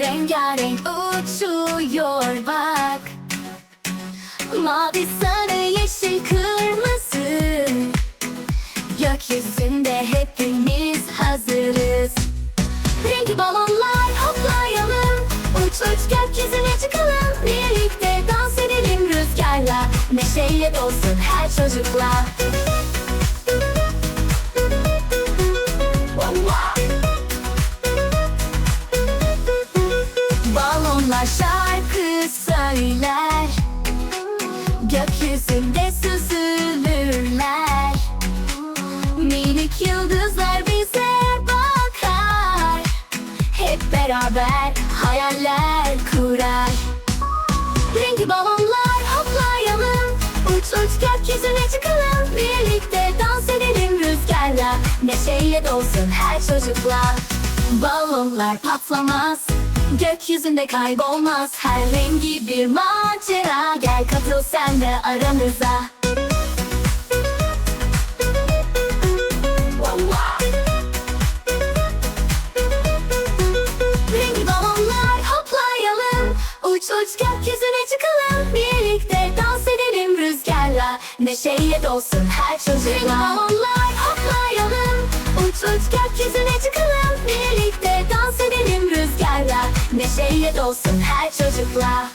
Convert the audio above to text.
Rengarenk uçuyor bak. Mavi sarı yeşil kırmızı. Gökyüzünde hepimiz hazırız. Rengi balonlar hoplayalım. Uç uç gökyüzüne çıkalım. Birlikte dans edelim rüzgarla. Neşeyle dolsun her çocukla. Şarkı söyler. Gökyüzünde süzülürler. Minik yıldızlar bize bakar. Hep beraber hayaller kurar. Renkli balonlar hoplayalım Uç uç gökyüzüne çıkalım. Birlikte dans edelim rüzgarla. Neşeyle dolsun her çocukla Balonlar patlamaz Gökyüzünde kaybolmaz. Her rengi bir macera. Gel katıl sen de aramıza Renkli balonlar hoplayalım. Uç uç gökyüzüne çıkalım. Birlikte dans edelim rüzgarla. Neşeyle dolsun her çocukla Renkli balonlar hoplayalım. Uç uç gökyüzüne çıkalım. Birlikte dans Neşeyle dolsun her çocukla